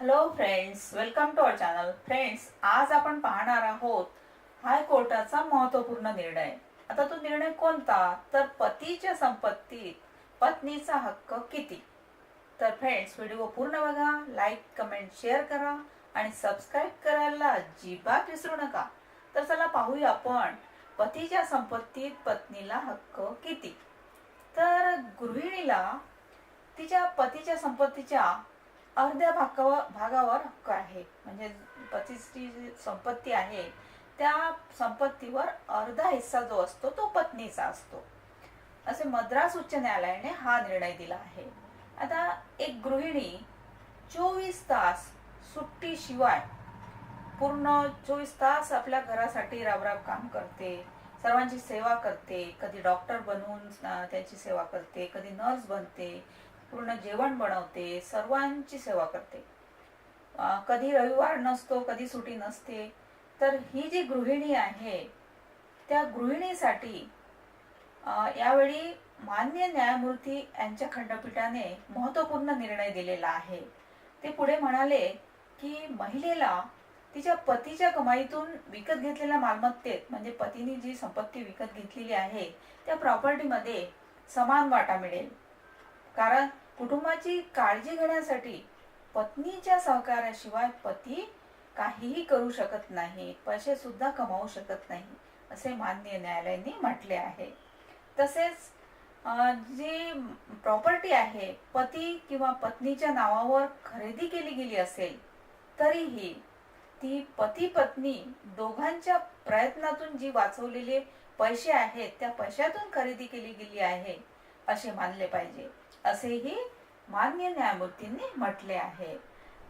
Hello friends welcome to our channel friends आज आपण पाहणार आहोत हायकोर्टाचा महत्त्वपूर्ण निर्णय. आता तो निर्णय कोणता? तर पतीच्या संपत्तीत पत्नीचा हक्क किती? तर फ्रेंड्स व्हिडिओ पूर्ण बघा लाईक कमेंट शेअर करा आणि सबस्क्राईब करायला अजिबात विसरू नका. तर चला पाहूया आपण पतीच्या संपत्तीत पत्नीला हक्क किती? तर गृहिणीला तिच्या पतीच्या संपत्तीच्या अर्ध्या भागावर भागावर हक्क आहे. म्हणजे पतीची जी संपत्ती आहे त्या संपत्तीवर अर्धा हिस्सा जो असतो तो पत्नीचा असतो. असे मद्रास उच्च न्यायालयाने हा निर्णय दिला आहे. आता एक गृहिणी चोवीस तास सुट्टीशिवाय पूर्ण चोवीस तास आपल्या घरासाठी राबराब काम करते सर्वांची सेवा करते कधी डॉक्टर बनवून त्यांची सेवा करते कधी नर्स बनते पूर्ण जेवण बनवते सर्वांची सेवा करते. कधी रविवार नसतो कधी सुटी नसते तर ही जी गृहिणी आहे त्या गृहिणीसाठी यावेळी मान्य न्यायमूर्ती यांच्या खंडपीठाने महत्त्वपूर्ण निर्णय दिलेला आहे. ते पुढे म्हणाले की महिलेला तिच्या पतीच्या कमाईतून विकत घेतलेल्या मालमत्तेत म्हणजे पतीने जी संपत्ती विकत घेतलेली आहे त्या प्रॉपर्टीमध्ये समान वाटा मिळेल. कारण कुटुंबाची काळजी घेण्यासाठी पत्नीच्या सहकार्याशिवाय पती काहीही करू शकत नाही पैसे सुद्धा कमावू शकत नाही असे मान्य न्यायालयाने म्हटले आहे. तसेच जी प्रॉपर्टी आहे पती किंवा पत्नीच्या नावावर खरेदी केली गेली असेल तरीही ती पती पत्नी दोघांच्या प्रयत्नातून जी वाचवलेले पैसे आहेत त्या पैशातून खरेदी केली गेली आहे असे मानले पाहिजे. असेही मान्य न्यायमूर्तींनी म्हटले आहे.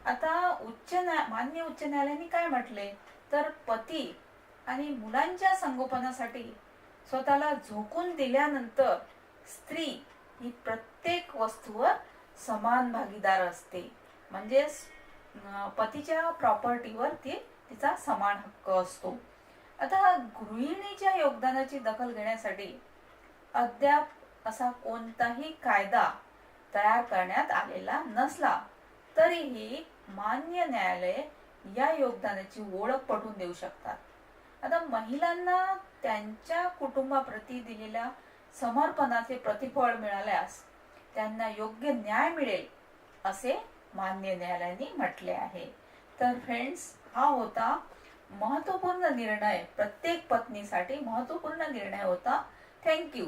आता उच्च न्याय मान्य उच्च न्यायालयाने काय म्हटले? तर पती आणि मुलांच्या संगोपनासाठी स्वतःला झोकून दिल्यानंतर स्त्री ही प्रत्येक वस्तूवर समान भागीदार असते. म्हणजे पतीच्या प्रॉपर्टीवर ती तिचा समान हक्क असतो. आता गृहिणीच्या योगदानाची दखल घेण्यासाठी अद्याप असा कोणताही कायदा तयार करण्यात आलेला नसला तरीही मान्य न्यायालय या योगदानाची ओळख पटवून देऊ शकतात. आता महिलांना त्यांच्या कुटुंबाप्रती दिलेल्या समर्पणाचे प्रतिफळ मिळाल्यास त्यांना योग्य न्याय मिळेल असे मान्य न्यायालयाने म्हटले आहे. तर फ्रेंड्स हा होता महत्त्वपूर्ण निर्णय. प्रत्येक पत्नीसाठी महत्त्वपूर्ण निर्णय होता. थँक्यू.